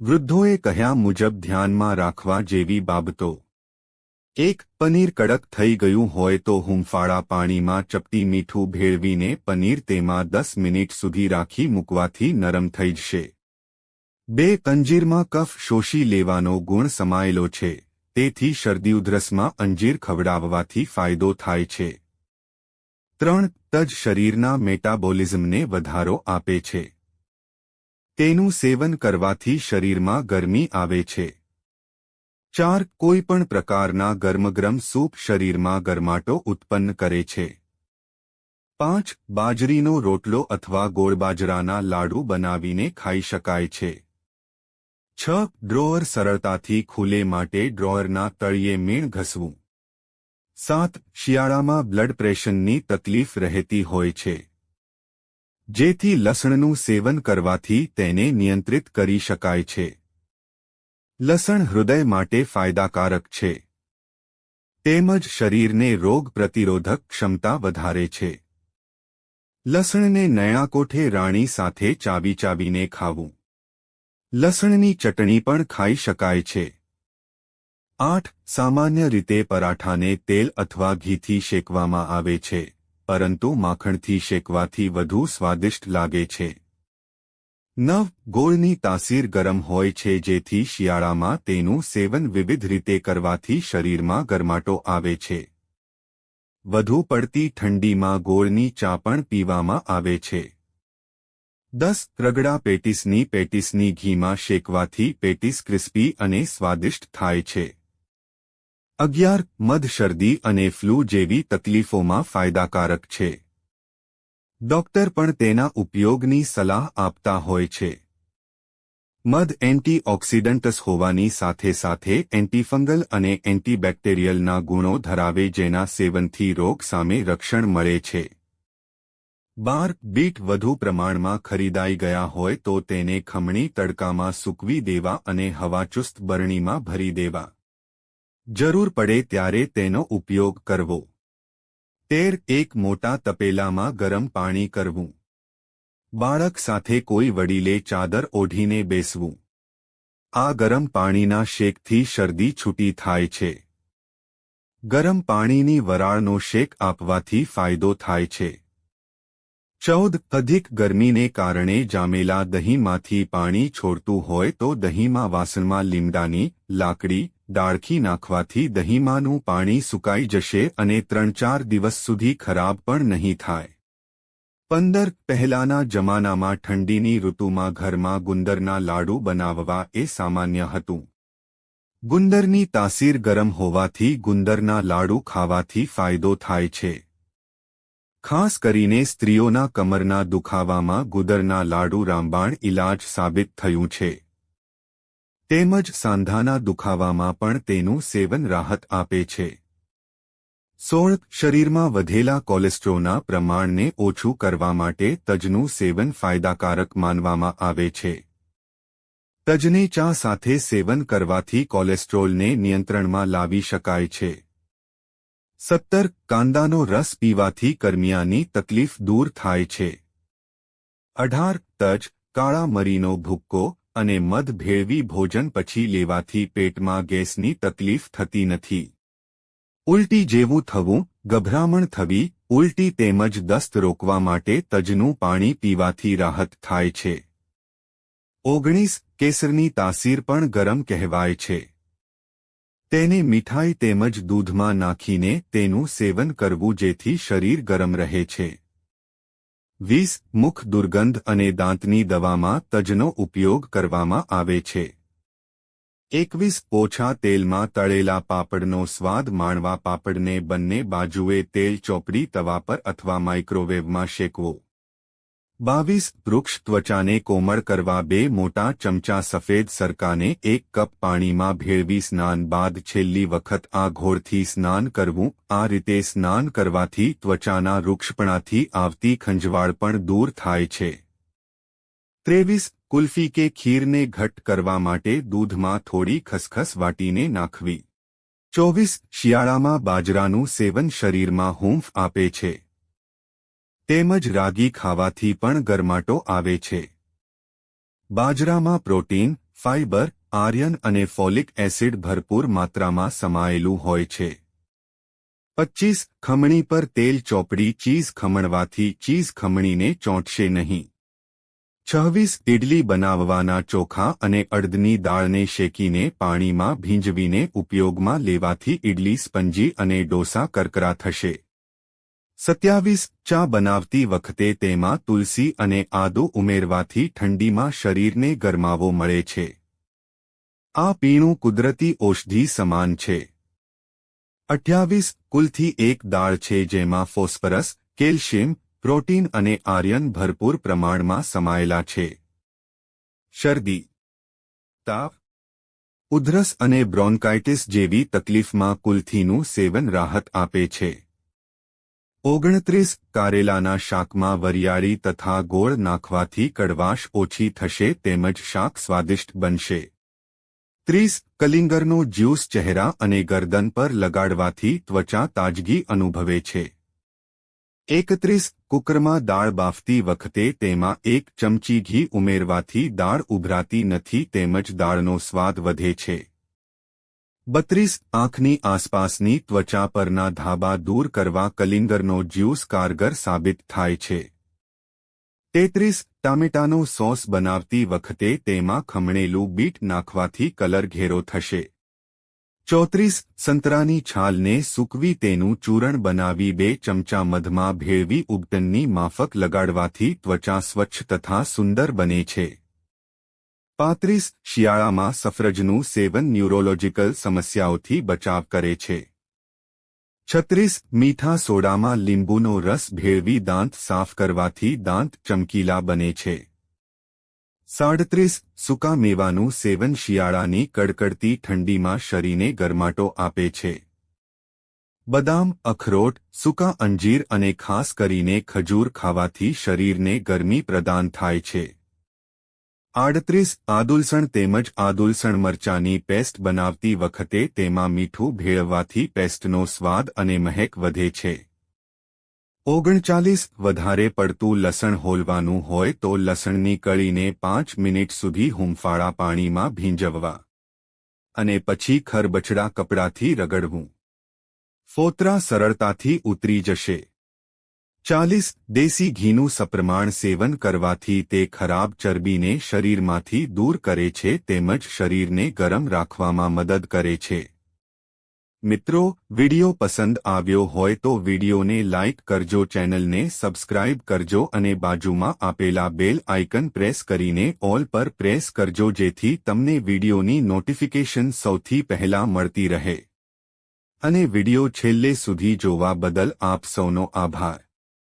વૃદ્ધોએ કહ્યા મુજબ ધ્યાનમાં રાખવા જેવી બાબતો. એક, પનીર કડક થઈ ગયું હોય તો હુંફાળા પાણીમાં ચપટી મીઠું ભેળવીને પનીર તેમાં દસ મિનિટ સુધી રાખી મૂકવાથી નરમ થઈ જશે. બે કંજીરમાં કફ શોષી લેવાનો ગુણ સમાયેલો છે, તેથી શરદી ઉધરસમાં અંજીર ખવડાવવાથી ફાયદો થાય છે. ત્રણ, તજ શરીરના મેટાબોલિઝમને વધારો આપે છે. તેનું સેવન કરવાથી શરીરમાં ગરમી આવે છે. ચાર, કોઈપણ પ્રકારના ગરમગરમ સૂપ શરીરમાં ગરમાટો ઉત્પન્ન કરે છે. પાંચ, બાજરીનો રોટલો અથવા ગોળબાજરાના લાડુ બનાવીને ખાઈ શકાય છે. છ, ડ્રોઅર સરળતાથી ખુલે માટે ડ્રોઅરના તળિયે મીણ ઘસવું. સાત, શિયાળામાં બ્લડ પ્રેશરની તકલીફ રહેતી હોય છે. જેથી લસણનું સેવન કરવાથી તેને નિયંત્રિત કરી શકાય છે. લસણ હૃદય માટે ફાયદાકારક છે. તેમજ શરીરને રોગ પ્રતિરોધક ક્ષમતા વધારે છે. લસણને નયાકોઠે રાણી સાથે ચાવી ચાવીને ખાવું. લસણની ચટણી પણ ખાઈ શકાય છે. આઠ. સામાન્ય રીતે પરાઠાને તેલ અથવા ઘીથી શેકવામાં આવે છે. પરંતુ માખણથી શેકવાથી વધુ સ્વાદિષ્ટ લાગે છે. નવ, ગોળની તાસીર ગરમ હોય છે જેથી શિયાળામાં તેનું સેવન વિવિધ રીતે કરવાથી શરીરમાં ગરમાટો આવે છે. વધુ પડતી ઠંડીમાં ગોળની ચા પણ પીવામાં આવે છે. દસ, રગડા પેટીસની પેટીસની ઘીમાં શેકવાથી પેટીસ ક્રિસ્પી અને સ્વાદિષ્ટ થાય છે. અગિયાર, મધ શરદી અને ફ્લૂ જેવી તકલીફોમાં ફાયદાકારક છે. ડોક્ટર પણ તેના ઉપયોગની સલાહ આપતા હોય છે. મધ એન્ટીઓક્સિડન્ટસ હોવાની સાથે સાથે એન્ટીફંગલ અને એન્ટીબેક્ટેરિયલના ગુણો ધરાવે જેના સેવનથી રોગ સામે રક્ષણ મળે છે. બાર, બીટ વધુ પ્રમાણમાં ખરીદાઈ ગયા હોય તો તેને ખમણી તડકામાં સૂકવી દેવા અને હવાચુસ્ત બરણીમાં ભરી દેવા. જરૂર પડે ત્યારે તેનો ઉપયોગ કરવો. તેર એક મોટા તપેલામાં ગરમ પાણી કરવું. બાળક સાથે કોઈ વડીલે ચાદર ઓઢીને બેસવું. આ ગરમ પાણીના શેકથી શરદી છૂટી થાય છે. ગરમ પાણીની વરાળનો શેક આપવાથી ફાયદો થાય છે. ચૌદ અધિક ગરમીને કારણે જામેલા દહીંમાંથી પાણી છોડતું હોય તો દહીંમાં વાસણમાં લીમડાની, લાકડી ડાળખી નાખવાથી દહીંમાંનું પાણી સુકાઈ જશે અને ત્રણ ચાર દિવસ સુધી ખરાબ પણ નહીં થાય. પંદર પહેલાના જમાનામાં ઠંડીની ઋતુમાં ઘરમાં ગુંદરના લાડુ બનાવવા એ સામાન્ય હતું. ગુંદરની તાસીર ગરમ હોવાથી ગુંદરના લાડુ ખાવાથી ફાયદો થાય છે. ખાસ કરીને સ્ત્રીઓના કમરના દુખાવામાં ગુદરના લાડુ રામબાણ ઇલાજ સાબિત થયું છે. તેમજ સાંધાના દુખાવામાં પણ તેનું સેવન રાહત આપે છે. સોળ, શરીરમાં વધેલા કોલેસ્ટ્રોલના પ્રમાણને ઓછું કરવા માટે તજનું સેવન ફાયદાકારક માનવામાં આવે છે. તજને ચા સાથે સેવન કરવાથી કોલેસ્ટ્રોલને નિયંત્રણમાં લાવી શકાય છે. સત્તર, કાંદાનો રસ પીવાથી કરમિયાની તકલીફ દૂર થાય છે. અઢાર, તજ, કાળા મરીનો ભૂક્કો અને મધ ભેળવી ભોજન પછી લેવાથી પેટમાં ગેસની તકલીફ થતી નથી. ઉલટી જેવું થવું, ગભરામણ થવી, ઉલટી તેમજ દસ્ત રોકવા માટે તજનું પાણી પીવાથી રાહત થાય છે. ઓગણીસ, કેસરની તાસીર પણ ગરમ કહેવાય છે. તેને મીઠાઈ તેમજ દૂધમાં નાખીને તેનું સેવન કરવું જેથી શરીર ગરમ રહે છે. વીસ મુખ દુર્ગંધ અને દાંતની દવામાં તજનો ઉપયોગ કરવામાં આવે છે. એકવીસ ઓછા તેલમાં તળેલા પાપડનો સ્વાદ માણવા પાપડને બંને બાજુએ તેલ ચોપડી તવા પર અથવા માઇક્રોવેવમાં શેકવો. બાવીસ વૃક્ષ ત્વચાને કોમળ કરવા બે મોટા ચમચા સફેદ સરકાને એક કપ પાણીમાં ભેળવી સ્નાન બાદ છેલ્લી વખત આ ઘોળથી સ્નાન કરવું, આ રીતે સ્નાન કરવાથી ત્વચાના વૃક્ષપણાથી આવતી ખંજવાળ પણ દૂર થાય છે. ત્રેવીસ કુલ્ફી કે ખીરને ઘટ્ટ કરવા માટે દૂધમાં થોડી ખસખસ વાટીને નાખવી. ચોવીસ શિયાળામાં બાજરાનું સેવન શરીરમાં હૂંફ આપે છે. તેમજ રાગી ખાવાથી પણ ગરમાટો આવે છે. બાજરામાં પ્રોટીન ફાઇબર આર્યન અને ફોલિક એસિડ ભરપૂર માત્રામાં સમાયેલું હોય છે. પચીસ ખમણી પર તેલ ચોપડી ચીઝ ખમણવાથી ચીઝ ખમણીને ચોંટશે નહીં. છવ્વીસ ઇડલી બનાવવાના ચોખા અને અડદની દાળને શેકીને પાણીમાં ભીંજવીને ઉપયોગમાં લેવાથી ઇડલી સ્પંજી અને ડોસા કરકરા થશે. સત્યાવીસ ચા બનાવતી વખતે તેમાં તુલસી અને આદુ ઉમેરવાથી ઠંડીમાં શરીરને ગરમાવો મળે છે. આ પીણું કુદરતી ઔષધિ સમાન છે. અઠ્યાવીસ કુલથી એક દાળ છે જેમાં ફોસ્ફરસ, કેલ્શિયમ, પ્રોટીન અને આર્યન ભરપૂર પ્રમાણમાં સમાયેલા છે. શરદી, તાવ, ઉધરસ અને બ્રોન્કાઇટિસ જેવી તકલીફમાં કુલથીનું સેવન રાહત આપે છે. ઓગણત્રીસ કારેલાના શાકમાં વરિયાળી તથા ગોળ નાખવાથી કડવાશ ઓછી થશે તેમજ શાક સ્વાદિષ્ટ બનશે. ત્રીસ, કલિંગરનો જ્યુસ ચહેરા અને ગરદન પર લગાડવાથી ત્વચા તાજગી અનુભવે છે. એકત્રીસ, કુકરમાં દાળ બાફતી વખતે તેમાં એક ચમચી ઘી ઉમેરવાથી દાળ ઉભરાતી નથી તેમજ દાળનો સ્વાદ વધે છે. બત્રીસ આંખની આસપાસની ત્વચા પરના ધાબા દૂર કરવા કલિંગરનો જ્યુસ કારગર સાબિત થાય છે. તેત્રીસ ટામેટાનો સોસ બનાવતી વખતે તેમાં ખમણેલું બીટ નાખવાથી કલર ઘેરો થશે. ચોત્રીસ સંતરાની છાલને સૂકવી તેનું ચૂરણ બનાવી બે ચમચા મધમાં ભેળવી ઉગટનની માફક લગાડવાથી ત્વચા સ્વચ્છ તથા સુંદર બને છે. પાંત્રીસ શિયાળામાં સફરજનું સેવન ન્યુરોલોજીકલ સમસ્યાઓથી બચાવ કરે છે. છત્રીસ મીઠા સોડામાં લીંબુનો રસ ભેળવી દાંત સાફ કરવાથી દાંત ચમકીલા બને છે. સાડત્રીસ સૂકા મેવાનું સેવન શિયાળાની કડકડતી ઠંડીમાં શરીરને ગરમાટો આપે છે. બદામ, અખરોટ, સૂકા અંજીર અને ખાસ કરીને ખજૂર ખાવાથી શરીરને ગરમી પ્રદાન થાય છે. આડત્રીસ આદુલસણ તેમજ આદુલસણ મરચાની પેસ્ટ બનાવતી વખતે તેમાં મીઠું ભેળવવાથી પેસ્ટનો સ્વાદ અને મહેક વધે છે. ઓગણચાલીસ વધારે પડતું લસણ હોલવાનું હોય તો લસણની કળીને પાંચ મિનિટ સુધી હુંફાળા પાણીમાં ભીંજવવા અને પછી ખરબચડા કપડાથી રગડવું. ફોતરા સરળતાથી ઉતરી જશે. ચાલીસ દેશી ઘીનું સપ્રમાણ સેવન કરવાથી તે ખરાબ ચરબીને શરીરમાંથી દૂર કરે છે તેમજ શરીરને ગરમ રાખવામાં મદદ કરે છે. મિત્રો, વિડિયો પસંદ આવ્યો હોય તો વિડિયોને લાઇક કરજો, ચેનલને સબસ્ક્રાઇબ કરજો અને બાજુમાં આપેલા બેલ આઇકન પ્રેસ કરીને ઓલ પર પ્રેસ કરજો જેથી તમને વિડિયોની નોટિફિકેશન સૌથી પહેલા મળતી રહે. અને વિડિયો છેલ્લે સુધી જોવા બદલ આપ સૌનો આભાર.